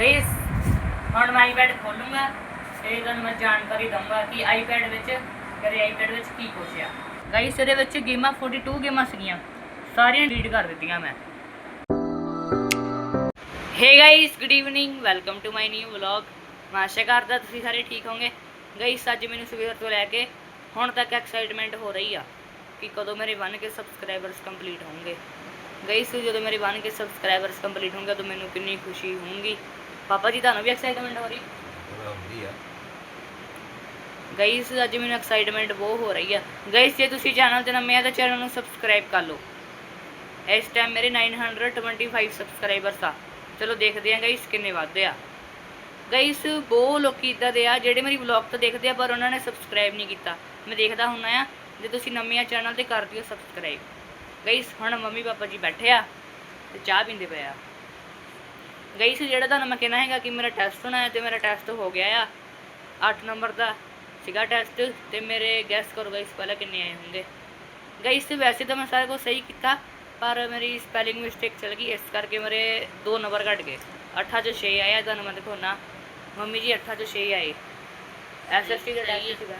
Guys ਹੁਣ ਮੈਂ iPad ਖੋਲੂੰਗਾ ਤੇ ਤੁਹਾਨੂੰ ਮੈਂ ਜਾਣਕਾਰੀ ਦਊਂਗਾ ਕਿ ਆਈਪੈਡ ਵਿੱਚ, ਮੇਰੇ ਆਈਪੈਡ ਵਿੱਚ ਕੀ ਕੁਛ ਆ ਗਾਇਸ ਇਹਦੇ ਵਿੱਚ ਗੇਮਾਂ 42 ਗੇਮਾਂ ਸੀਗੀਆਂ। ਸਾਰੀਆਂ ਡਿਲੀਟ ਕਰ ਦਿੱਤੀਆਂ ਮੈਂ। Hey guys good evening welcome to my new vlog ਮੈਂ ਆਸ਼ਾ ਕਰਦਾ ਤੁਸੀਂ ਸਾਰੇ ਠੀਕ ਹੋਵੋਗੇ। ਗਾਇਸ ਅੱਜ ਮੈਨੂੰ ਸਵੇਰ ਤੋਂ ਲੈ ਕੇ ਹੁਣ ਤੱਕ ਐਕਸਾਈਟਮੈਂਟ ਹੋ ਰਹੀ ਆ ਕਿ ਕਦੋਂ ਮੇਰੇ 1k ਸਬਸਕ੍ਰਾਈਬਰਸ ਕੰਪਲੀਟ ਹੋਣਗੇ। ਗਾਇਸ ਜਦੋਂ ਮੇਰੇ 1k ਸਬਸਕ੍ਰਾਈਬਰਸ ਕੰਪਲੀਟ ਹੋਣਗੇ ਤਾਂ ਮੈਨੂੰ ਕਿੰਨੀ ਖੁਸ਼ੀ ਹੋਊਗੀ। ਪਾਪਾ ਜੀ ਤੁਹਾਨੂੰ ਵੀ ਐਕਸਾਈਟਮੈਂਟ ਹੋ ਰਹੀ? ਹੁੰਦੀ ਆ। ਗਾਇਸ ਅੱਜ ਮੈਨੂੰ ਐਕਸਾਈਟਮੈਂਟ ਬਹੁਤ ਹੋ ਰਹੀ ਆ। ਗਾਇਸ ਜੇ ਤੁਸੀਂ ਚੈਨਲ ਤੇ ਨਵੇਂ ਆ ਤਾਂ ਚੈਨਲ ਨੂੰ ਸਬਸਕ੍ਰਾਈਬ ਕਰ ਲਓ। ਇਸ ਟਾਈਮ ਮੇਰੇ 925 ਸਬਸਕ੍ਰਾਈਬਰਸ ਆ। ਚਲੋ ਦੇਖਦੇ ਆ ਗਾਇਸ ਕਿੰਨੇ ਵੱਧਦੇ ਆ। ਗਾਇਸ ਬਹੁਤ ਲੋਕੀ ਇਦਾਂ ਦੇ ਆ ਜਿਹੜੇ ਮੇਰੀ ਵਲੌਗ ਤਾਂ ਦੇਖਦੇ ਆ ਪਰ ਉਹਨਾਂ ਨੇ ਸਬਸਕ੍ਰਾਈਬ ਨਹੀਂ ਕੀਤਾ। ਮੈਂ ਦੇਖਦਾ ਹੁੰਨਾ ਆ ਜੇ ਤੁਸੀਂ ਨਵੇਂ ਆ ਚੈਨਲ ਤੇ ਕਰ ਦਿਓ ਸਬਸਕ੍ਰਾਈਬ ਗਾਇਸ ਹੁਣ ਮੰਮੀ ਪਾਪਾ ਜੀ ਬੈਠੇ ਆ ਤੇ ਚਾਹ ਪੀਂਦੇ ਪਏ ਆ। ਗਾਇਸ ਜਿਹੜਾ ਤੁਹਾਨੂੰ ਮੈਂ ਕਹਿਣਾ ਹੈਗਾ ਕਿ ਮੇਰਾ ਟੈਸਟ ਹੋਣਾ ਹੈ ਤੇ ਮੇਰਾ ਟੈਸਟ ਹੋ ਗਿਆ ਆ। 8 ਨੰਬਰ ਦਾ ਸੀਗਾ ਟੈਸਟ ਤੇ ਮੇਰੇ ਗੈਸ ਕਰੋ ਗਾਇਸ ਪਹਿਲਾਂ ਕਿੰਨੇ ਆਏ ਹੋਣਗੇ ਗਾਇਸ ਵੈਸੇ ਤਾਂ ਮੈਂ ਸਾਰਾ ਕੁਝ ਸਹੀ ਕੀਤਾ ਪਰ ਮੇਰੀ ਸਪੈਲਿੰਗ ਮਿਸਟੇਕ ਚਲ ਗਈ ਇਸ ਕਰਕੇ ਮੇਰੇ 2 ਨੰਬਰ ਘਟ ਗਏ। 8 ਚੋਂ 6 ਆਇਆ ਤੁਹਾਨੂੰ ਮੈਂ ਦਿਖਾਉਣਾ। ਮੰਮੀ ਜੀ 8 ਚੋਂ 6 ਆਏ। ਐਸਐਸਟੀ ਦਾ ਟੈਸਟ ਸੀਗਾ।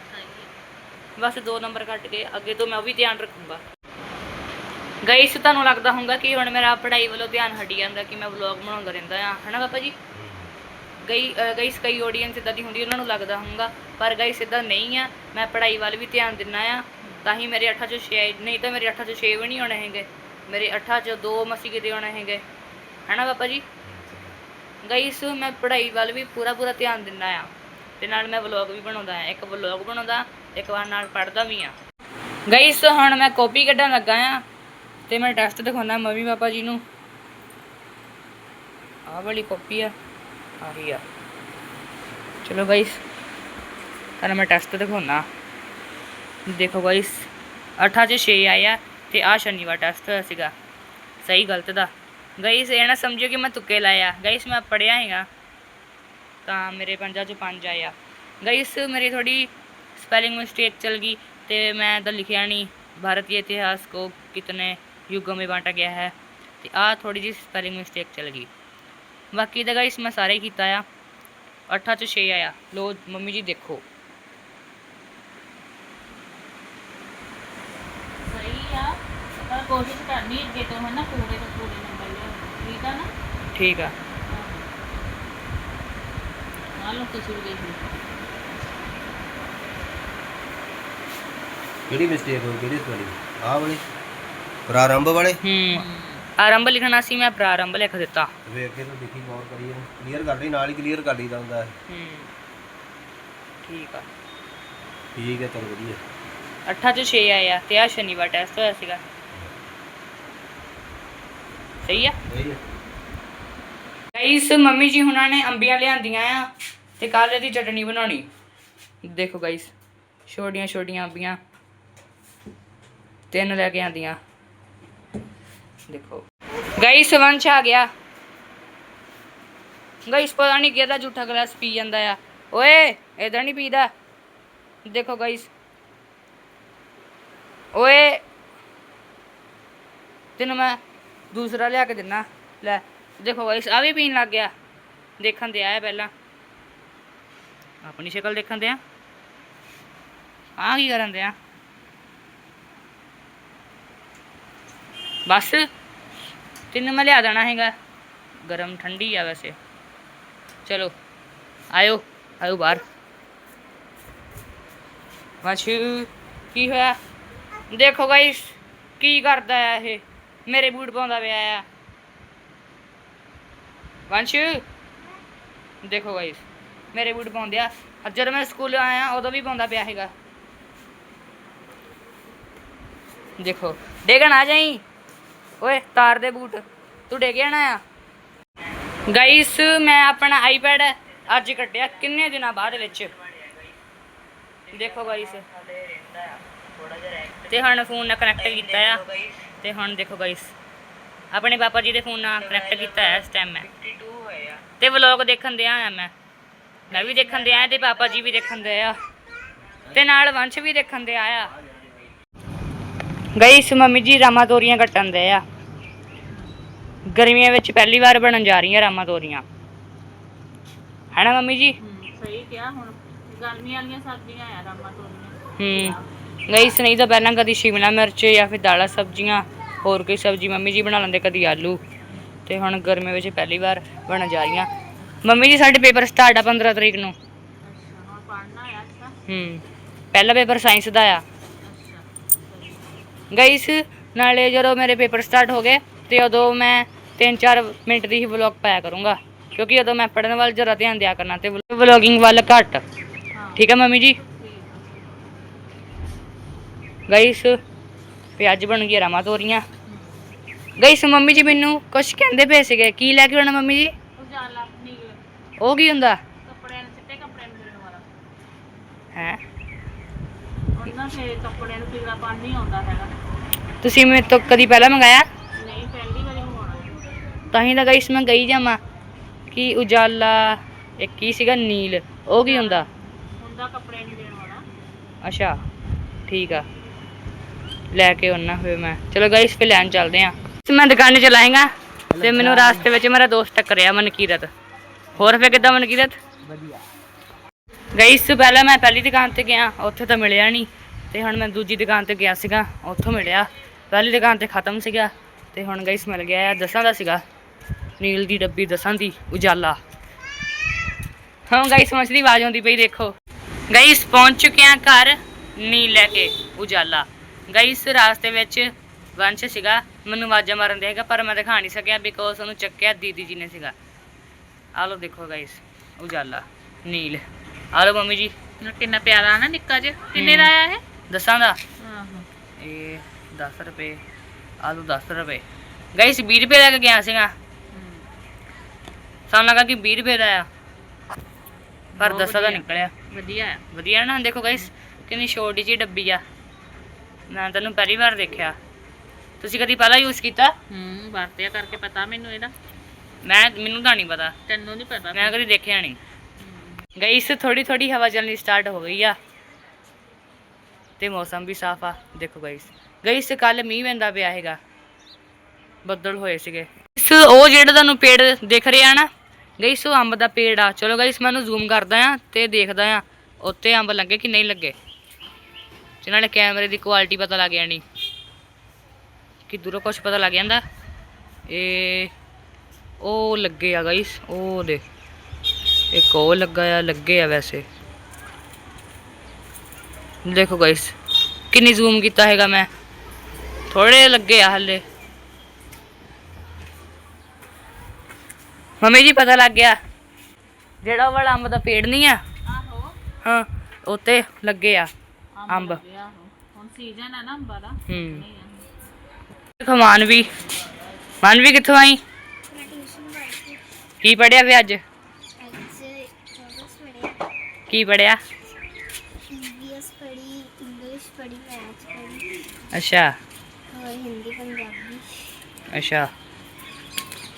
ਬਸ 2 ਨੰਬਰ ਘਟ ਗਏ ਅੱਗੇ ਤੋਂ ਮੈਂ ਉਹ ਵੀ ਧਿਆਨ ਰੱਖੂੰਗਾ। ਗਾਇਸ ਤੁਹਾਨੂੰ ਲੱਗਦਾ ਹੋਊਗਾ ਕਿ ਹੁਣ ਮੇਰਾ ਪੜ੍ਹਾਈ ਵੱਲੋਂ ਧਿਆਨ ਹਟੀ ਜਾਂਦਾ ਕਿ ਮੈਂ ਵਲੌਗ ਬਣਾਉਂਦਾ ਰਹਿੰਦਾ ਆ, ਹਨਾ ਪਾਪਾ ਜੀ? ਗਈ ਗਾਇਸ ਕਈ ਆਡੀਅנס ਇਦਾਂ ਦੀ ਹੁੰਦੀ, ਉਹਨਾਂ ਨੂੰ ਲੱਗਦਾ ਹੋਊਗਾ, ਪਰ ਗਾਇਸ ਇਦਾਂ ਨਹੀਂ ਆ, ਮੈਂ ਪੜ੍ਹਾਈ ਵੱਲ ਵੀ ਧਿਆਨ ਦਿੰਨਾ ਆ, ਤਾਂ ਹੀ ਮੇਰੇ 8 ਚੋਂ 6 ਨਹੀਂ ਤਾਂ ਮੇਰੇ 8 ਚੋਂ 6 ਵੀ ਨਹੀਂ ਆਉਣੇ ਹੈਗੇ, ਮੇਰੇ 8 ਚੋਂ 2 ਮਸੀ ਕਿਤੇ ਆਉਣੇ ਹੈਗੇ, ਹਨਾ ਪਾਪਾ ਜੀ? ਗਾਇਸ ਮੈਂ ਪੜ੍ਹਾਈ ਵੱਲ ਵੀ ਪੂਰਾ ਪੂਰਾ ਧਿਆਨ ਦਿੰਦਾ ਆ, ਤੇ ਨਾਲ ਮੈਂ ਵਲੌਗ ਵੀ ਬਣਾਉਂਦਾ ਆ, ਇੱਕ ਵਲੌਗ ਬਣਾਉਂਦਾ, ਇੱਕ ਵਾਰ ਨਾਲ ਪੜ੍ਹਦਾ ਵੀ ਆ। ਗਾਇਸ ਹੁਣ ਮੈਂ ਕਾਪੀ ਕੱਢਣ ਲੱਗਾ ਆ ਤੇ ਮੈਂ ਟੈਸਟ ਦਿਖਾਉਣਾ ਮੰਮੀ ਪਾਪਾ ਜੀ ਨੂੰ। ਆਹ ਵਾਲੀ ਕਾਪੀ ਆ ਰਹੀ ਆ। ਚਲੋ ਗਾਇਸ ਤੁਹਾਨੂੰ ਮੈਂ ਟੈਸਟ ਦਿਖਾਉਣਾ। ਦੇਖੋ ਗਾਇਸ 8 ਚ 6 ਆਇਆ ਤੇ ਆਹ ਸ਼ਨੀਵਾਰ ਟੈਸਟ ਹੋਇਆ ਸੀਗਾ। ਸਹੀ ਗਲਤ ਦਾ। ਗਾਇਸ ਇਹ ਨਾ ਸਮਝੋ ਕਿ ਮੈਂ ਤੁੱਕੇ ਲਾਇਆ ਗਾਇਸ ਮੈਂ ਪੜਿਆ ਹੈਗਾ। ਤਾਂ ਮੇਰੇ ਪੰਜਾਂ ਚ ਪੰਜ ਆਇਆ ਗਾਇਸ ਮੇਰੀ ਥੋੜੀ ਸਪੈਲਿੰਗ ਮਿਸਟੇਕ ਚੱਲ ਗਈ ਤੇ ਮੈਂ ਤਾਂ ਲਿਖਿਆ ਨਹੀਂ ਭਾਰਤੀ ਇਤਿਹਾਸ ਕੋ ਕਿਤਨੇ युगों में बांटा गया है तो आ थोड़ी जी स्पेलिंग मिस्टेक चल गई बाकी तो गाइस मैं सारे ही कीता आ अठा च छे आया लो मम्मी जी देखो ਸਹੀ ਆ ਪਰ ਕੋਸ਼ਿਸ਼ ਕਰਨੀ ਅੱਗੇ ਤੋਂ ਹੈ ਨਾ ਪੂਰੇ ਤੋਂ ਪੂਰੇ ਨੰਬਰ ਲਿਆਉਣ ਠੀਕ ਆ ਨਾ ठीक है ਆ ਲਓ ਤੁਸੀਂ ਵੀ ਦੇਖ ਲਓ ਕਿਹੜੀ ਮਿਸਟੇਕ ਹੋਈ ਕਿਹੜੀ ਸਵਾਲੀ ਆਹ ਵਾਲੀ ਪ੍ਰਾਰੰਭ ਵਾਲੇ? ਹੂੰ। ਆਰੰਭ ਲਿਖਣਾ ਸੀ ਮੈਂ ਪ੍ਰਾਰੰਭ ਲਿਖ ਦਿੱਤਾ। ਵੇਖ ਕੇ ਤਾਂ ਦੇਖੀ ਗੌਰ ਕਰੀਏ। ਕਲੀਅਰ ਕਰ ਲਈ ਨਾਲ ਹੀ ਕਲੀਅਰ ਕਰ ਲਈਦਾ ਹੁੰਦਾ ਹੈ ਹੂੰ। ਠੀਕ ਆ। ਠੀਕ ਹੈ ਚਲ ਵਧੀਆ। ਅੱਠਾਂ ਚ 6 ਆਏ ਤੇ ਆ ਸ਼ਨੀਵਾਰ ਟੈਸਟ ਹੋਇਆ ਸੀਗਾ। ਸਹੀ ਆ? ਸਹੀ ਹੈ ਗਾਈਸ ਮੰਮੀ ਜੀ ਹੁਣਾਂ ਨੇ ਅੰਬੀਆਂ ਲਿਆਂਦੀਆਂ ਆ ਤੇ ਕੱਲ ਇਹਦੀ ਚਟਣੀ ਬਣਾਉਣੀ। ਦੇਖੋ ਗਾਈਸ ਛੋਟੀਆਂ ਛੋਟੀਆਂ ਅੰਬੀਆਂ। ਤਿੰਨ ਲੈ ਕੇ ਆਂਦੀਆਂ ਦੇਖੋ। ਗਾਈਸ ਵੰਸ਼ ਆ ਗਿਆ। ਗਾਈਸ ਪਤਾ ਨਹੀਂ ਕਿਹਦਾ ਝੂਠਾ ਗਲਾਸ ਪੀ ਜਾਂਦਾ ਆ। ਓਏ ਇਦਾਂ ਨਹੀਂ ਪੀਦਾ। ਦੇਖੋ ਗਾਈਸ ਓਏ, ਤੈਨੂੰ ਮੈਂ ਦੂਸਰਾ ਲਿਆ ਕੇ ਦਿੰਨਾ। ਲੈ, ਦੇਖੋ ਗਾਇਸ, ਆ ਵੀ ਪੀਣ ਲੱਗ ਗਿਆ। ਦੇਖਣ ਤੇ ਆਇਆ ਪਹਿਲਾਂ। ਆਪਣੀ ਸ਼ਕਲ ਦੇਖਣ ਦੇ ਆ ਆ ਕੀ ਕਰਨ ਦੇ ਆ ਬਸ। ਤੈਨੂੰ ਮੈਂ ਲਿਆ ਦੇਣਾ ਹੈਗਾ। ਗਰਮ ਠੰਡੀ ਆ ਵੈਸੇ। ਚਲੋ, ਆਇਓ ਆਇਓ ਬਾਹਰ। ਵਾਸ਼ੂ, ਕੀ ਹੋਇਆ? ਦੇਖੋ ਗਾਇਸ ਕੀ ਕਰਦਾ ਆ ਇਹ? ਮੇਰੇ ਬੂਟ ਪਾਉਂਦਾ ਪਿਆ ਆ। ਵੰਸ਼, ਦੇਖੋ ਗਾਇਸ ਮੇਰੇ ਬੂਟ ਪਾਉਂਦੇ ਆ। ਅੱਜ ਜਦੋਂ ਮੈਂ ਸਕੂਲ ਆਇਆ, ਉਦੋਂ ਵੀ ਪਾਉਂਦਾ ਪਿਆ ਹੈਗਾ। ਦੇਖੋ, ਡੇਗਣ ਆ ਜਾਈ। ਓਏ, ਤਾਰ ਦੇ ਬੂਟ। ਤੂੰ ਡੇਗਿਆ ਨਾ ਆ। ਗਾਇਸ, ਮੈਂ ਆਪਣਾ ਆਈਪੈਡ ਅੱਜ ਕੱਢਿਆ ਕਿੰਨੇ ਦਿਨਾਂ ਬਾਅਦ ਵਿੱਚ। ਦੇਖੋ ਗਾਇਸ। ਤੇ ਹੁਣ ਫੋਨ ਨਾਲ ਕਨੈਕਟ ਕੀਤਾ ਆ। ਤੇ ਹੁਣ ਦੇਖੋ ਗਾਇਸ। ਆਪਣੇ ਪਾਪਾ ਜੀ ਦੇ ਫੋਨ ਨਾਲ ਕਨੈਕਟ ਕੀਤਾ ਹੈ ਇਸ ਟਾਈਮ ਮੈਂ। ਤੇ ਵਲੌਗ ਦੇਖਣ ਦੇ ਆਇਆ ਮੈਂ। ਮੈਂ ਵੀ ਦੇਖਣ ਦੇ ਆਇਆ ਤੇ ਪਾਪਾ ਜੀ ਵੀ ਦੇਖਣ ਦੇ ਆ। ਤੇ ਨਾਲ ਵੰਸ਼ ਵੀ ਦੇਖਣ ਦੇ ਆਇਆ ਗਈ ਮੰਮੀ ਜੀ ਰਾਮਾ ਤੋਰੀਆਂ ਕੱਟਣ ਦੇ ਆ। ਗਰਮੀਆਂ ਵਿੱਚ ਪਹਿਲੀ ਵਾਰ ਬਣਨ ਜਾ ਰਹੀਆਂ ਰਾਮਾ ਤੋਰੀਆਂ। ਹੈ ਨਾ ਮੰਮੀ ਜੀ? ਸਹੀ ਕਿਹਾ ਹੁਣ ਗਰਮੀ ਵਾਲੀਆਂ ਸਬਜ਼ੀਆਂ ਆ ਰਾਮਾ ਤੋਰੀਆਂ। ਹੂੰ ਗਾਈਸ ਨਹੀਂ ਤਾਂ ਪਹਿਲਾਂ ਕਦੀ ਸ਼ਿਮਲਾ ਮਿਰਚ ਜਾਂ ਫਿਰ ਦਾਲਾਂ ਸਬਜ਼ੀਆਂ ਹੋਰ ਕੋਈ ਸਬਜ਼ੀ ਮੰਮੀ ਜੀ ਬਣਾ ਲੈਂਦੇ ਕਦੀ ਆਲੂ। ਤੇ ਹੁਣ ਗਰਮੀ ਵਿੱਚ ਪਹਿਲੀ ਵਾਰ ਬਣਨ ਜਾ ਰਹੀਆਂ। ਮੰਮੀ ਜੀ ਸਾਡੇ ਪੇਪਰ ਸਟਾਰਟ ਆ 15 ਤਰੀਕ ਨੂੰ। ਅੱਛਾ ਹੁਣ ਪੜ੍ਹਨਾ ਆ ਹੂੰ ਪਹਿਲਾ ਪੇਪਰ ਸਾਇੰਸ ਦਾ ਆ। ਗਾਈਸ ਨਾਲੇ ਜਦੋਂ ਮੇਰੇ ਪੇਪਰ ਸਟਾਰਟ ਹੋ ਗਏ ਤੇ ਉਦੋਂ ਮੈਂ 3-4 ਮਿੰਟ ਦੀ ਹੀ ਵਲੌਗ ਪਾਇਆ ਕਰੂੰਗਾ। ਕਿਉਂਕਿ ਉਦੋਂ ਮੈਂ ਪੜਨ ਵੱਲ ਜ਼ਰਾ ਧਿਆਨ ਦਿਆ ਕਰਨਾ ਤੇ ਵਲੌਗਿੰਗ ਵੱਲ ਘੱਟ। ਠੀਕ ਹੈ ਮੰਮੀ ਜੀ? ਗਾਈਸ ਤੇ ਅੱਜ ਬਣ ਗਈ ਰਾਮਾ ਤੋਰੀਆਂ। ਗਾਈਸ ਮੰਮੀ ਜੀ ਮੈਨੂੰ ਕੁਝ ਕਹਿੰਦੇ ਪਏ ਸੀਗੇ। ਕੀ ਲੈ ਕੇ ਆਉਣਾ ਮੰਮੀ ਜੀ? ਉਹ ਕੀ ਹੁੰਦਾ? ਕੱਪੜਿਆਂ ਨੂੰ ਚਿੱਟੇ ਕੱਪੜਿਆਂ ਨੂੰ ਮਿਲਣ ਵਾਲਾ। ਹੈ? ਉਹਨਾਂ ਫੇ ਕੱਪੜਿਆਂ ਨੂੰ ਪੀਲਾ ਪਾਣੀ ਨਹੀਂ ਆਉਂਦਾ ਹੈਗਾ। ਤੁਸੀਂ ਮੇਰੇ ਤੋਂ ਕਦੀ ਪਹਿਲਾਂ ਮੰਗਾਇਆ? ਨਹੀਂ ਪਹਿਲੀ ਵਾਰੀ ਮੰਗਵਾਉਣਾ ਤਾਂ ਹੀ ਤਾਂ ਗਾਈਸ ਮੈਂ ਗਈ ਜਾਵਾਂ ਕਿ ਉਜਾਲਾ ਇੱਕ ਕੀ ਸੀਗਾ ਨੀਲ ਉਹ ਕੀ ਹੁੰਦਾ? ਹੁੰਦਾ ਕੱਪੜਿਆਂ ਨੂੰ ਦੇਣ ਵਾਲਾ। ਅੱਛਾ ਠੀਕ ਆ। ਲੈ ਕੇ ਆਉਣਾ ਫਿਰ ਮੈਂ। ਚਲੋ ਗਾਈਸ ਫਿਰ ਲੈਣ ਚੱਲਦੇ ਆ। ਮੈਂ ਦੁਕਾਨੇ ਚ ਲਾਏਗਾ ਤੇ ਮੈਨੂੰ ਰਾਸਤੇ ਵਿੱਚ ਮੇਰਾ ਦੋਸਤ ਟੱਕਰਿਆ ਮਨਕੀਰਤ। ਹੋਰ ਫਿਰ ਕਿੱਦਾਂ ਮਨਕੀਰਤ? ਵਧੀਆ। ਗਾਈਸ ਪਹਿਲਾਂ ਮੈਂ ਪਹਿਲੀ ਦੁਕਾਨ ਤੇ ਗਿਆ ਉੱਥੇ ਤਾਂ ਮਿਲਿਆ ਨਹੀਂ ਤੇ ਹੁਣ ਮੈਂ ਦੂਜੀ ਦੁਕਾਨ ਤੇ ਗਿਆ ਸੀਗਾ, ਉੱਥੋਂ ਮਿਲਿਆ। ਪਹਿਲੀ ਦੁਕਾਨ ਤੇ ਖਤਮ ਸੀਗਾ ਤੇ ਹੁਣ ਗਾਈਸ ਮਿਲ ਗਿਆ ਆ ਦਸਾਂ ਦਾ ਸੀਗਾ। ਨੀਲ ਦੀ ਡੱਬੀ ਦਸਾਂ ਦੀ, ਉਜਾਲਾ। ਹਾਂ ਗਾਈਸ ਦੀ ਆਵਾਜ਼ ਆਉਂਦੀ ਪਈ, ਦੇਖੋ। ਗਾਈਸ ਪਹੁੰਚ ਚੁੱਕੇ ਆ ਘਰ, ਨੀਲ ਲੈ ਕੇ, ਉਜਾਲਾ। ਗਾਈਸ ਰਾਸਤੇ ਵਿੱਚ ਵੰਸ਼ ਸੀਗਾ, ਮੈਨੂੰ ਆਵਾਜ਼ਾਂ ਮਾਰਨ ਦੇਗਾ ਪਰ ਮੈਂ ਦਿਖਾ ਨਹੀਂ ਸਕਿਆ ਬਿਕੋਜ਼ ਉਹਨੂੰ ਚੱਕਿਆ ਦੀਦੀ ਜੀ ਨੇ ਸੀਗਾ। ਆ ਲੋ ਦੇਖੋ ਗਾਈਸ ਉਜਾਲਾ, ਨੀਲ। ਆ ਲੋ ਮੰਮੀ ਜੀ। ਕਿੰਨਾ ਪਿਆਰਾ ਨਾ ਨਿੱਕਾ ਜਿਹਾ, ਕਿੰਨੇ ਦਾ ਆਇਆ ਇਹ? ਦਸਾਂ ਦਾ ਆਹੋ। ਇਹ 10 ਰੁਪਏ ਆਲੂ 10 ਰੁਪਏ। ਗਾਈਸ 20 ਰੁਪਏ ਲੈ ਕੇ ਗਿਆ ਸੀਗਾ। ਸਾਨੂੰ ਲੱਗਾ ਕਿ 20 ਰੁਪਏ ਦਾ ਆ। ਪਰ ਬਹੁਤ ਦਾ ਵਧੀਆ। ਨਿਕਲਿਆ। ਵਧੀਆ ਆ। ਵਧੀਆ ਨਾ ਦੇਖੋ ਗਾਈਸ ਕਿੰਨੀ ਛੋਟੀ ਜਿਹੀ ਡੱਬੀ ਆ। ਮੈਂ ਤੈਨੂੰ ਪਹਿਲੀ ਵਾਰ ਦੇਖਿਆ। ਤੁਸੀਂ ਕਦੀ ਪਹਿਲਾਂ ਯੂਜ਼ ਕੀਤਾ? ਹੂੰ ਵਰਤਿਆ ਕਰਕੇ ਪਤਾ ਮੈਨੂੰ ਇਹਦਾ। ਮੈਂ ਮੈਨੂੰ ਤਾਂ ਨਹੀਂ ਪਤਾ। ਤੈਨੂੰ ਨਹੀਂ ਪਤਾ। ਮੈਂ ਕਦੀ ਦੇਖਿਆ ਨਹੀਂ। ਗਾਈਸ ਥੋੜੀ ਥੋੜੀ ਹਵਾ ਚੱਲਣੀ ਸਟਾਰਟ ਹੋ ਗਈ ਆ। ਤੇ ਮੌਸਮ ਵੀ ਸਾਫ਼ ਆ। ਦੇਖੋ ਗਾਈਸ ਗਾਈਸ ਕੱਲ ਮੀਂਹ ਪੈਂਦਾ ਪਿਆ ਹੈਗਾ। ਬੱਦਲ ਹੋਏ ਸੀਗੇ। ਇਸ ਉਹ ਜਿਹੜਾ ਤੁਹਾਨੂੰ ਪੇੜ ਦਿਖ ਰਿਹਾ ਨਾ ਗਾਈਸ ਉਹ ਅੰਬ ਦਾ ਪੇੜ ਆ। ਚਲੋ ਗਾਈਸ ਮੈਂ ਉਹਨੂੰ ਜ਼ੂਮ ਕਰਦਾ ਆ ਤੇ ਦੇਖਦਾ ਆ ਉੱਤੇ ਅੰਬ ਲੱਗੇ ਕਿ ਨਹੀਂ ਲੱਗੇ। ਜਿਨ੍ਹਾਂ ਨੇ ਕੈਮਰੇ ਦੀ ਕੁਆਲਿਟੀ ਪਤਾ ਲੱਗ ਜਾਣੀ। ਕਿ ਦੂਰੋਂ ਕੁਝ ਪਤਾ ਲੱਗ ਜਾਂਦਾ। ਇਹ ਉਹ ਲੱਗੇ ਆ ਗਾਈਸ ਉਹ ਦੇ ਇੱਕ ਉਹ ਲੱਗਾ ਆ, ਲੱਗੇ ਆ ਵੈਸੇ। ਦੇਖੋ ਗਾਇਸ ਕਿੰਨੀ ਜ਼ੂਮ ਕੀਤਾ ਹੈਗਾ ਮੈਂ। ਥੋੜੇ ਲੱਗੇ ਆ ਹੱਲੇ। ਮੰਮੀ ਜੀ ਪਤਾ ਲੱਗ ਗਿਆ। ਜਿਹੜਾ ਉਹ ਵਾਲਾ ਅੰਬ ਦਾ ਪੇੜ ਨਹੀਂ ਆ? ਆਹੋ। ਹਾਂ ਉੱਤੇ ਲੱਗੇ ਆ। ਅੰਬ ਹੁਣ ਸੀਜ਼ਨ ਹੈ ਨਾ ਅੰਬਾਂ ਦਾ। ਹੂੰ। ਆ। ਦੇਖੋ ਮਾਨਵੀ। ਮਾਨਵੀ ਕਿੱਥੋਂ ਆਈ? ਕੀ ਪੜਿਆ ਵੀ ਅੱਜ? ਕੀ ਪੜਿਆ ਅੱਛਾ। ਅੱਛਾ।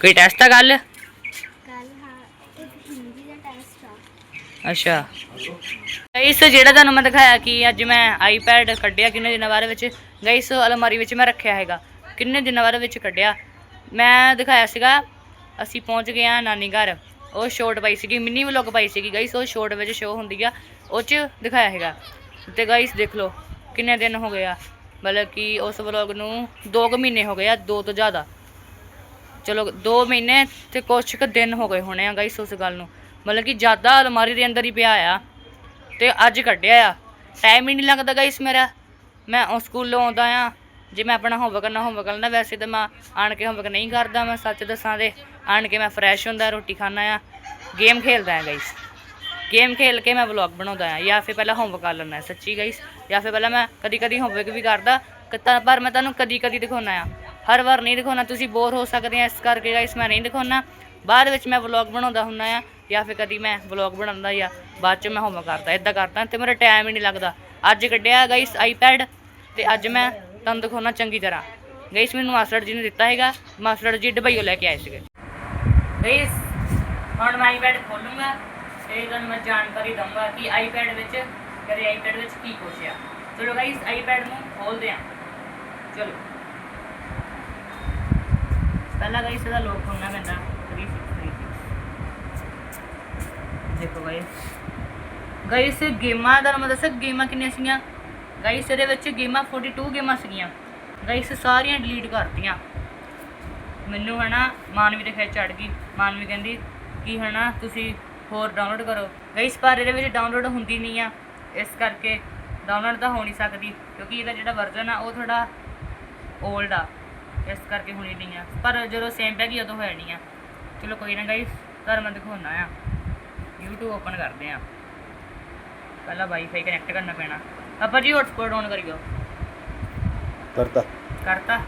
ਕੋਈ ਟੈਸਟ ਆ ਕੱਲ ਕੱਲ ਹਾਂ ਇੱਕ ਹਿੰਦੀ ਦਾ ਟੈਸਟ ਆ। ਅੱਛਾ। ਗਾਇਸ ਜਿਹੜਾ ਤੁਹਾਨੂੰ ਮੈਂ ਦਿਖਾਇਆ ਕਿ ਅੱਜ ਮੈਂ ਆਈਪੈਡ ਕੱਢਿਆ ਕਿੰਨੇ ਦਿਨਾਂ ਬਾਅਦ ਵਿੱਚ ਗਾਇਸ ਅਲਮਾਰੀ ਵਿੱਚ ਮੈਂ ਰੱਖਿਆ ਹੈਗਾ। ਕਿੰਨੇ ਦਿਨਾਂ ਬਾਅਦ ਵਿੱਚ ਕੱਢਿਆ? ਮੈਂ ਦਿਖਾਇਆ ਸੀਗਾ ਅਸੀਂ ਪਹੁੰਚ ਗਏ ਆ ਨਾਨੀ ਘਰ। ਉਹ ਸ਼ੋਰਟ ਪਾਈ ਸੀਗੀ ਮਿੰਨੀ ਵਲੌਗ ਪਾਈ ਸੀਗੀ ਗਾਇਸ ਉਹ ਸ਼ੋਰਟ ਵਿੱਚ ਸ਼ੋਅ ਹੁੰਦੀ ਆ ਉਹ ਚ ਦਿਖਾਇਆ ਹੈਗਾ। ਤੇ ਗਾਇਸ ਦੇਖ ਲਓ ਕਿੰਨੇ ਦਿਨ ਹੋ ਗਏ ਆ। ਮਤਲਬ ਕਿ ਉਸ ਵਲੌਗ ਨੂੰ 2 ਕੁ ਮਹੀਨੇ ਹੋ ਗਏ ਆ, ਦੋ ਤੋਂ ਜ਼ਿਆਦਾ। ਚਲੋ 2 ਮਹੀਨੇ ਤੇ ਕੁਛ ਕੁ ਦਿਨ ਹੋ ਗਏ ਹੋਣੇ ਆ ਗਾਇਸ ਉਸ ਗੱਲ ਨੂੰ। ਮਤਲਬ ਕਿ ਜ਼ਿਆਦਾ ਅਲਮਾਰੀ ਦੇ ਅੰਦਰ ਹੀ ਪਿਆ ਆ ਤੇ ਅੱਜ ਕੱਢਿਆ ਆ। ਟਾਈਮ ਹੀ ਨਹੀਂ ਲੱਗਦਾ ਗਾਇਸ ਮੇਰਾ। ਮੈਂ ਉਹ ਸਕੂਲੋਂ ਆਉਂਦਾ ਆ। ਜੇ ਮੈਂ ਆਪਣਾ ਹੋਮਵਰਕ ਕਰਨਾ ਹੋਮਵਰਕ ਕਰਨਾ ਵੈਸੇ ਤਾਂ ਮੈਂ ਆਣ ਕੇ ਹੋਮਵਰਕ ਨਹੀਂ ਕਰਦਾ, ਮੈਂ ਸੱਚ ਦੱਸਾਂ ਤੇ ਆਣ ਕੇ ਮੈਂ ਫਰੈਸ਼ ਹੁੰਦਾ, ਰੋਟੀ ਖਾਣਾ ਆ। ਗੇਮ ਖੇਲਦਾ ਆ ਗਾਇਸ। ਗੇਮ ਖੇਲ ਕੇ ਮੈਂ ਵਲੌਗ ਬਣਾਉਂਦਾ ਆ ਜਾਂ ਫਿਰ ਪਹਿਲਾਂ ਹੋਮਵਰਕ ਕਰ ਲੈਂਦਾ ਸੱਚੀ ਗਾਇਸ। ਜਾਂ ਫਿਰ ਪਹਿਲਾਂ ਮੈਂ ਕਦੀ ਕਦੀ ਹੋਮਵਰਕ ਵੀ ਕਰਦਾ ਪਰ ਮੈਂ ਤੁਹਾਨੂੰ ਕਦੀ ਕਦੀ ਦਿਖਾਉਣਾ ਆ। ਹਰ ਵਾਰ ਨਹੀਂ ਦਿਖਾਉਣਾ, ਤੁਸੀਂ ਬੋਰ ਹੋ ਸਕਦੇ ਆ, ਇਸ ਕਰਕੇ ਗਾਇਸ ਮੈਂ ਨਹੀਂ ਦਿਖਾਉਣਾ। ਬਾਅਦ ਵਿੱਚ ਮੈਂ ਵਲੌਗ ਬਣਾਉਂਦਾ ਹੁੰਦਾ ਆ, ਜਾਂ ਫਿਰ ਕਦੀ ਮੈਂ ਵਲੌਗ ਬਣਾਉਂਦਾ ਜਾਂ ਬਾਅਦ ਚ ਮੈਂ ਹੋਮਵਰਕ ਕਰਦਾ ਇਦਾਂ ਕਰਦਾ, ਤੇ ਮੇਰਾ ਟਾਈਮ ਹੀ ਨਹੀਂ ਲੱਗਦਾ। ਅੱਜ ਕੱਢਿਆ ਗਾਇਸ ਆਈਪੈਡ ਤੇ ਅੱਜ ਮੈਂ ਤੁਹਾਨੂੰ ਦਿਖਾਉਣਾ ਚੰਗੀ ਤਰ੍ਹਾਂ। ਗਾਇਸ ਮੈਨੂੰ ਮਾਸਟਰ ਜੀ ਨੇ ਦਿੱਤਾ ਹੈਗਾ ਮਾਸਟਰ ਜੀ ਦੁਬਈੋਂ ਲੈ ਕੇ ਆਏ ਸੀਗੇ। ਗਾਇਸ ਹੁਣ ਮੈਂ ਆਈਪੈਡ ਖੋਲੂੰਗਾ, ਤੇ ਤੁਹਾਨੂੰ ਮੈਂ ਜਾਣਕਾਰੀ ਦਊਂਗਾ ਕਿ ਆਈਪੈਡ ਵਿੱਚ ਮੇਰੇ ਆਈਪੈਡ ਵਿੱਚ ਕੀ ਕੁਛ ਆ ਚਲੋ ਗਾਇਸ ਆਈਪੈਡ ਨੂੰ ਖੋਲਦੇ ਹਾਂ। ਚਲੋ। ਪਹਿਲਾਂ ਗਾਇਸ ਇਹਦਾ ਲੋਕ ਖੋਲਣਾ ਪੈਂਦਾ। 360 ਦੇਖੋ ਗਾਈਸ ਗਾਇਸ ਗੇਮਾਂ ਦਾ ਮਤਲਬ ਦੱਸਾਂ, ਗੇਮਾਂ ਕਿੰਨੀਆਂ ਸੀਗੀਆਂ? ਗਾਈਸ ਇਹਦੇ ਵਿੱਚ ਗੇਮਾਂ 42 ਗੇਮਾਂ ਸੀਗੀਆਂ। ਗਾਈਸ ਸਾਰੀਆਂ ਡਿਲੀਟ ਕਰਤੀਆਂ। ਮੈਨੂੰ ਹਨਾ, ਮਾਨਵੀ ਤੇ ਖਿੱਚ ਚੜ ਗਈ। ਮਾਨਵੀ ਕਹਿੰਦੀ, ਕਿ ਹਨਾ, ਤੁਸੀਂ ਹੋਰ ਡਾਊਨਲੋਡ ਕਰੋ। ਗਾਇਸ ਪਰ ਇਹਦੇ ਵਿੱਚ ਡਾਊਨਲੋਡ ਹੁੰਦੀ ਨਹੀਂ ਆ। ਇਸ ਕਰਕੇ ਡਾਊਨਲੋਡ ਤਾਂ ਹੋ ਨਹੀਂ ਸਕਦੀ ਕਿਉਂਕਿ ਇਹਦਾ ਜਿਹੜਾ ਵਰਜ਼ਨ ਆ ਉਹ ਥੋੜਾ 올ਡ ਆ। ਇਸ ਕਰਕੇ ਹੋਣੀ ਨਹੀਂ ਆ। ਪਰ ਜਦੋਂ ਸੇਮ ਪੈ ਗਈ ਉਦੋਂ ਹੋ ਜਾਣੀ ਆ। ਚਲੋ ਕੋਈ ਨਾ ਗਾਇਸ ਤੁਹਾਨੂੰ ਮੈਂ ਦਿਖਾਉਣਾ ਆ। YouTube ਓਪਨ ਕਰਦੇ ਆ। ਪਹਿਲਾਂ ਵਾਈਫਾਈ ਕਨੈਕਟ ਕਰਨਾ ਪੈਣਾ। ਆਪਾਂ ਜੀ ਹੌਟਸਪੌਟ ਔਨ ਕਰਿਓ। ਕਰਤਾ। ਕਰਤਾ।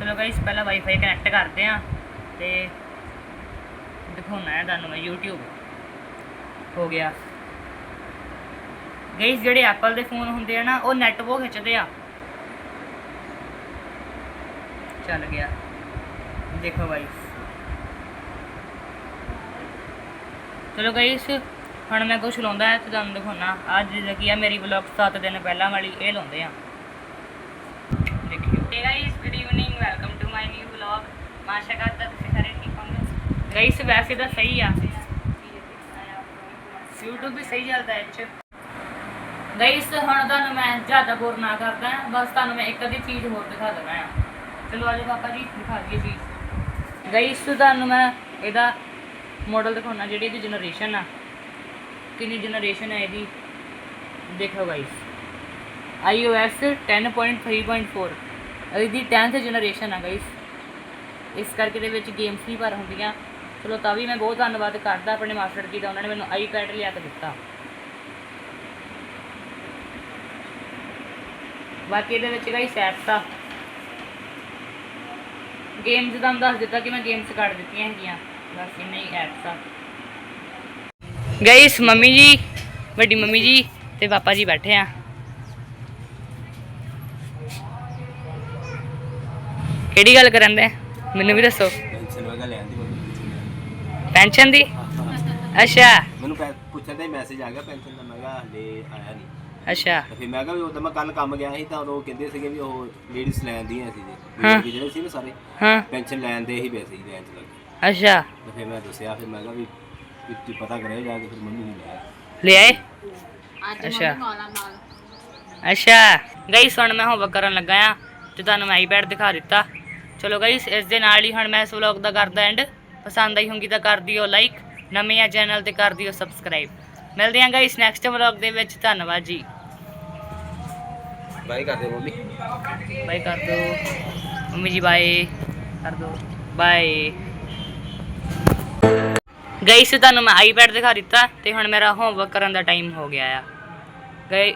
ਚਲੋ ਗਾਇਸ ਪਹਿਲਾਂ ਵਾਈਫਾਈ ਕਨੈਕਟ ਕਰਦੇ ਆ ਤੇ ਦਿਖਾਉਣਾ ਹੈ ਤੁਹਾਨੂੰ ਮੈਂ YouTube ਹੋ ਗਿਆ। ਗਾਇਸ ਜਿਹੜੇ ਐਪਲ ਦੇ ਫੋਨ ਹੁੰਦੇ ਆ ਨਾ ਉਹ ਨੈਟ ਬਹੁਤ ਖਿੱਚਦੇ ਆ। ਚੱਲ ਗਿਆ। ਦੇਖੋ ਗਾਇਸ ਚਲੋ ਗਾਇਸ ਹੁਣ ਮੈਂ ਕੁਝ ਲਾਉਂਦਾ ਹੈ ਤੇ ਤੁਹਾਨੂੰ ਦਿਖਾਉਣਾ ਅੱਜ ਲੱਗੀ ਆ ਮੇਰੀ ਵਲੌਗ 7 ਦਿਨ ਪਹਿਲਾਂ ਵਾਲੀ ਇਹ ਲਾਉਂਦੇ ਆ। ਦੇਖਿਓ। ਤੇ guys good evening welcome to my new vlog ਆਸ਼ਾ ਕਰਦਾ ਤੁਸੀਂ ਸਾਰੇ ਠੀਕ ਹੋਵੋਗੇ? ਗਾਇਸ ਵੈਸੇ ਤਾਂ ਸਹੀ ਆ। YouTube ਵੀ ਸਹੀ ਚੱਲਦਾ ਹੈ ਚ। ਗਾਇਸ ਹੁਣ ਤੁਹਾਨੂੰ ਮੈਂ ਜ਼ਿਆਦਾ ਬੋਰ ਨਾ ਕਰਦਾ, ਬਸ ਤੁਹਾਨੂੰ ਮੈਂ ਇੱਕ ਅੱਧੀ ਚੀਜ਼ ਹੋਰ ਦਿਖਾ ਦਵਾਂ ਚਲੋ ਆਜੋ ਪਾਪਾ ਜੀ, ਦਿਖਾ ਦਈਏ ਚੀਜ਼। ਗਾਇਸ ਤੁਹਾਨੂੰ ਮੈਂ ਇਹਦਾ ਮਾਡਲ ਦਿਖਾਉਣਾ, ਜਿਹੜੀ ਇਹਦੀ ਜਨਰੇਸ਼ਨ ਆ। ਕਿੰਨੀ ਜਨਰੇਸ਼ਨ ਹੈ ਇਹਦੀ? ਦੇਖੋ ਗਾਇਸ iOS 10.3.4 ਇਹਦੀ 10th ਜਨਰੇਸ਼ਨ ਆ ਗਾਇਸ ਇਸ ਕਰਕੇ ਦੇ ਵਿੱਚ ਗੇਮਸ ਨਹੀਂ ਭਰ ਹੁੰਦੀਆਂ। ਚਲੋ, ਤਾਂ ਵੀ ਮੈਂ ਬਹੁਤ ਧੰਨਵਾਦ ਕਰਦਾ ਆਪਣੇ ਮਾਸਟਰ ਜੀ ਦਾ, ਉਹਨਾਂ ਨੇ ਮੈਨੂੰ ਆਈਪੈਡ ਲਿਆ ਕੇ ਦਿੱਤਾ। ਬਾਕੀ ਇਹਦੇ ਵਿੱਚ ਗਾਇਸ ਐਪਸ ਆ। ਗੇਮਸ ਦਾ ਮੈਂ ਦੱਸ ਦਿੱਤਾ ਕਿ ਮੈਂ ਗੇਮਸ ਕੱਢ ਦਿੱਤੀਆਂ ਹੈਗੀਆਂ। ਬਸ ਇੰਨੇ ਹੀ ਐਪਸ ਆ। ਗਾਇਸ ਮੰਮੀ ਜੀ ਵੱਡੀ ਮੰਮੀ ਜੀ ਤੇ ਪਾਪਾ ਜੀ ਬੈਠੇ ਆ। ਕਿਹੜੀ ਗੱਲ ਕਰਨ ਦੇ? ਮੈਨੂੰ ਵੀ ਦੱਸੋ। ਪੈਨਸ਼ਨ ਵਗਾ ਦੀ ਮੈਨੂੰ ਪੈਨਸ਼ਨ ਦੀ? ਅੱਛਾ। ਮੈਨੂੰ ਪੈ- ਪੁੱਛਣ ਦਾ ਮੈਸੇਜ ਆ ਗਿਆ ਪੈਨਸ਼ਨ ਦਾ। ਮੈਂ ਕਿਹਾ ਹਲੇ ਆਇਆ ਨਹੀਂ ਅੱਛਾ। ਤੇ ਫਿਰ ਮੈਂ ਕਿਹਾ ਵੀ ਉਦੋਂ ਮੈਂ ਕੱਲ ਕੰਮ ਗਿਆ ਸੀ ਤਾਂ ਉਦੋਂ ਕਹਿੰਦੇ ਸੀਗੇ ਵੀ ਉਹ ਲੇਡੀਜ਼ ਲੈਣ ਦੀਆਂ ਸੀ ਹਾਂ। ਜੀ ਜਿਹੜੇ ਸੀ ਨਾ ਸਾਰੇ ਹਾਂ। ਪੈਨਸ਼ਨ ਲੈਣ ਦੇ ਹੀ ਪੈਸੇ ਹੀ ਲੈਣ ਚ ਲੱਗੇ। ਅੱਛਾ। ਤੇ ਫਿਰ ਮੈਂ ਦੱਸਿਆ ਫਿਰ ਮੈਂ ਕਿਹਾ ਵੀ ਵੀ ਤੂੰ ਪਤਾ ਕਰੇ ਜਾ ਕੇ ਫਿਰ ਮੰਮੀ ਨੂੰ ਲਿਆ ਲਿਆਏ? ਅੱਜ ਅੱਛਾ। ਮੰਮੀ ਮਾਲਾ ਨਾਲ। ਅੱਛਾ। ਗਾਈਸ ਹੁਣ ਮੈਂ ਹੋਮਵਰਕ ਕਰਨ ਲੱਗਾ ਆ ਤੇ ਤੁਹਾਨੂੰ ਮੈਂ ਆਈਪੈਡ ਦਿਖਾ ਦਿੱਤਾ। ਚਲੋ ਗਾਈਸ ਇਸ ਦੇ ਨਾਲ ਹੀ ਹੁਣ ਮੈਂ ਇਸ ਵਲੌਗ ਦਾ ਕਰਦਾ ਐਂਡ ਪਸੰਦ ਆਈ ਹੋਊਗੀ ਤਾਂ ਕਰ ਦਿਓ ਲਾਈਕ ਨਵੇਂ ਆ ਚੈਨਲ ਤੇ ਕਰ ਦਿਓ ਸਬਸਕ੍ਰਾਈਬ ਮਿਲਦੇ ਹਾਂ ਗਾਈਸ ਨੈਕਸਟ ਵਲੌਗ ਦੇ ਵਿੱਚ ਧੰਨਵਾਦ ਜੀ। ਬਾਈ ਕਰਦੇ ਮੰਮੀ। ਬਾਏ ਕਰ ਦੋ ਮੰਮੀ ਜੀ, ਬਾਏ। ਕਰ ਦੋ ਬਾਏ। ਗਾਈਸ ਤੁਹਾਨੂੰ ਮੈਂ ਆਈਪੈਡ ਦਿਖਾ ਦਿੱਤਾ ਤੇ ਹੁਣ ਮੇਰਾ ਹੋਮਵਰਕ ਕਰਨ ਦਾ ਟਾਈਮ ਹੋ ਗਿਆ ਆ। ਗਏ